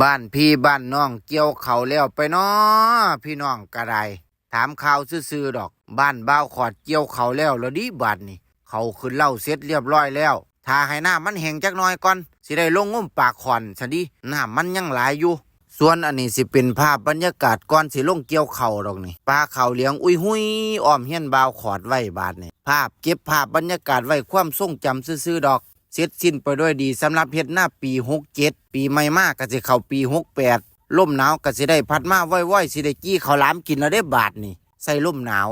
บ้านพี่บ้านน้องเกี่ยวเขาแล้วไปเนาะพี่น้องกระไดถามข่าวซื่อๆดอก บ้านบ้าวขอดเกี่ยวเขาแล้วแล้วดีบาดนี่ เขาขึ้นเล่าเสร็จเรียบร้อยแล้วถ้าให้หน้ำมันแห้งจักหน่อยก่อน สิได้ลงงุ่มปากขอนซะดิน้ำมันยังหลายอยู่ ส่วนอันนี้สิเป็นภาพบรรยากาศก่อนสิลงเกี่ยวเขาดอกนี่ปลาเขาเลี้ยงอุ้ยหุยอ้อมเฮียนบาวขอดไว้บาดนี่ภาพเก็บภาพบรรยากาศไว้ความทรงจำซื่อๆดอก เสร็จสิ้นไปด้วยดีสำหรับเฮ็ดหน้าปีหกเจ็ดปีใหม่มากก็สิเข้าปีหกแปดลมหนาวก็สิได้พัดมาว้อยๆสิได้กี้ข้าวหลามกินแล้วได้บาทนี่ใส่ล่มหนาว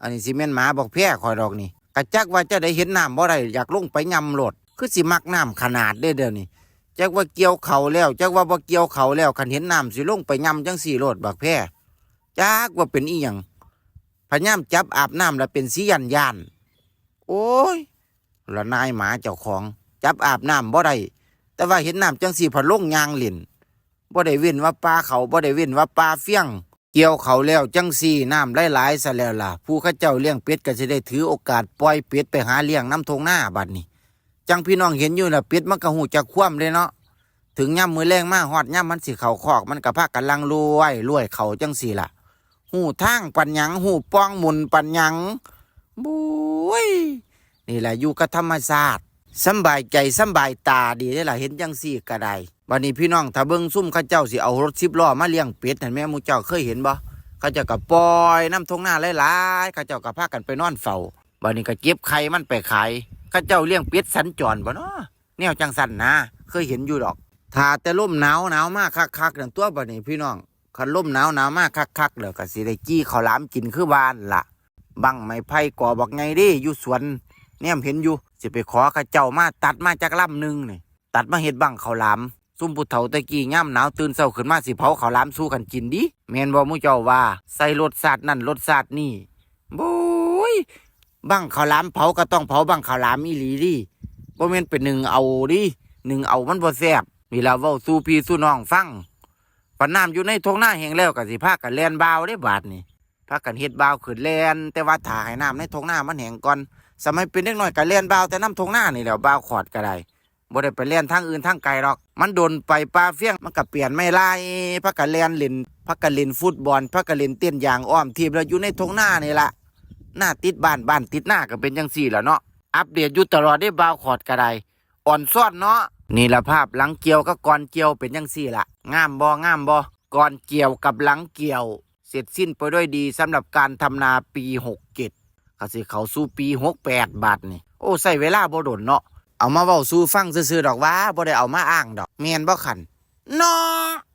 อันนี้สิแม่นหมาบอกแพ้คอยดอกนี่กะจักว่าจะได้เห็นน้ำบ่ได้อยากลงไปยำโลดคือสิมักน้ำขนาดเด้เดี๋ยวนี้จักว่าเกี่ยวเขาแล้วจักว่าบ่เกี่ยวเขาแล้วคันเห็นน้ำสิลงไปยำจังสี่โลดบักแพ้จักว่าเป็นอีหยังพยายามจับอาบน้ำแล้วเป็นสียันยานโอ้ย ละนายหมาเจ้าของ จับอาบน้ำบ่ได้แต่ว่าเห็นน้ำจังสีผัดลงยางเล่นบ่ได้เว้นว่าปลาเขาบ่ได้เว้นว่าปลาเฟี้ยง เกี่ยวเขาแล้วจังสีน้ำหลายๆซะแล้วล่ะ ผู้ข้าเจ้าเลี้ยงเป็ดก็จะได้ถือโอกาสปล่อยเป็ดไปหาเลี้ยงน้ำทงหน้าบัดนี้ จังพี่น้องเห็นอยู่น่ะเป็ดมันก็หูจักคว่ำเลยเนาะถึงย่ำมือแรงมากฮอดย่ำมันสิเขาคอก มันก็พากันลังรวยรวยเขาจังสีล่ะ หูทางปัญญังหูป้องมุนปัญญังบุ้ย นี่แหละอยู่กับธรรมชาติสบายใจสบายตาดีได้ล่ะเห็นจังซี่ก็ไดวันนี้พี่น้องถ้าเบิ่งซุ่มข้าเจ้าสิเอารถสิบล้อมาเลี้ยงเป็ดเห็นไหมมูเจ้าเคยเห็นบ่เขาเจ้าก็ปล่อยน้ำทงหน้าหลายๆเขาเจ้าก็พากันไปนอนเฝ้าวันนี้ก็เก็บไข่มันไปขายเขาเจ้าเลี้ยงเป็ดสัญจรบ่เนาะแนวจังสันนะเคยเห็นอยู่ดอก ถ้าแต่ลมหนาวหนาวมากคักๆนั่นตัวบัดนี้พี่น้องคันลมหนาวหนาวมากคักๆแล้วก็สิได้จี้ข้าวหลามกินคือบ้านล่ะบังไม้ไผ่ก่อบอกไงดิอยู่สวน เนี่ยเห็นอยู่สิไปขอข้าเจ้ามาตัดมาจากลำหนึ่งนี่ตัดมาเห็ดบังเขาวหลามซุ่มผู้เฒ่าตะกี้ย่ำหนาวตื่นเช้าขึ้นมาสิเผาข้าวหลามสู้กันกินดิแม่นบ่หมูเจ้าว่าใส่รสชาตินั่นรสชาตินี่บุ้ยบังข้าวหลามเผาก็ต้องเผาบังข้าวหลามอีหลีดิบ่แม่นเป็นหนึ่งเอาดิหนึ่งเอามันบ่แซ่บเวลาเว้าสู่พี่สู่น้องฟังปานน้ำอยู่ในท้องหน้าแหงแล้วก็สิพากันแลนบ่าวได้บาดนี่พากันเฮ็ดบ่าวขึ้นแลนแต่ว่าถ่าให้น้ำในท้องหน้ามันแหงก่อน สมัยเป็นเด็กน้อยก็เล่นบ่าวแต่น้ำทงหน้านี่แหล้วบ่าวขอดก็ได้บ่ได้ไปเล่นทางอื่นทางไกลหรอก มันโดนไปปลาเฟี้ยงมันก็เปลี่ยนไม่ไล่พักกันเล่นเล่นพักกันเล่นฟุตบอลพักกันเล่นเต้นยางอ้อมทีมแล้วอยู่ในทงหน้านี่ละหน้าติดบ้านบ้านติดหน้าก็เป็นจังสี่แหล้วเนาะอัปเดตอยู่ตลอดได้บ่าวขอดก็ได้อ่อนซ้อนเนาะนี่ละภาพหลังเกี่ยวกับก่อนเกี่ยวเป็นจังสี่ละงามบ่งามบ่ก่อนเกี่ยวกับหลังเกี่ยว เสร็จสิ้นไปด้วยดีสำหรับการทำนาปีหกเจ็ด ก็สิเขาสู้ปีหกแปดบาทนี่ โอ้ใส่เวลาบ่โดนเนาะเอามาเว้าสู้ฟังซื่อๆดอกว่าบ่ได้เอามาอ้างดอกเมียนบ่ขันเนาะ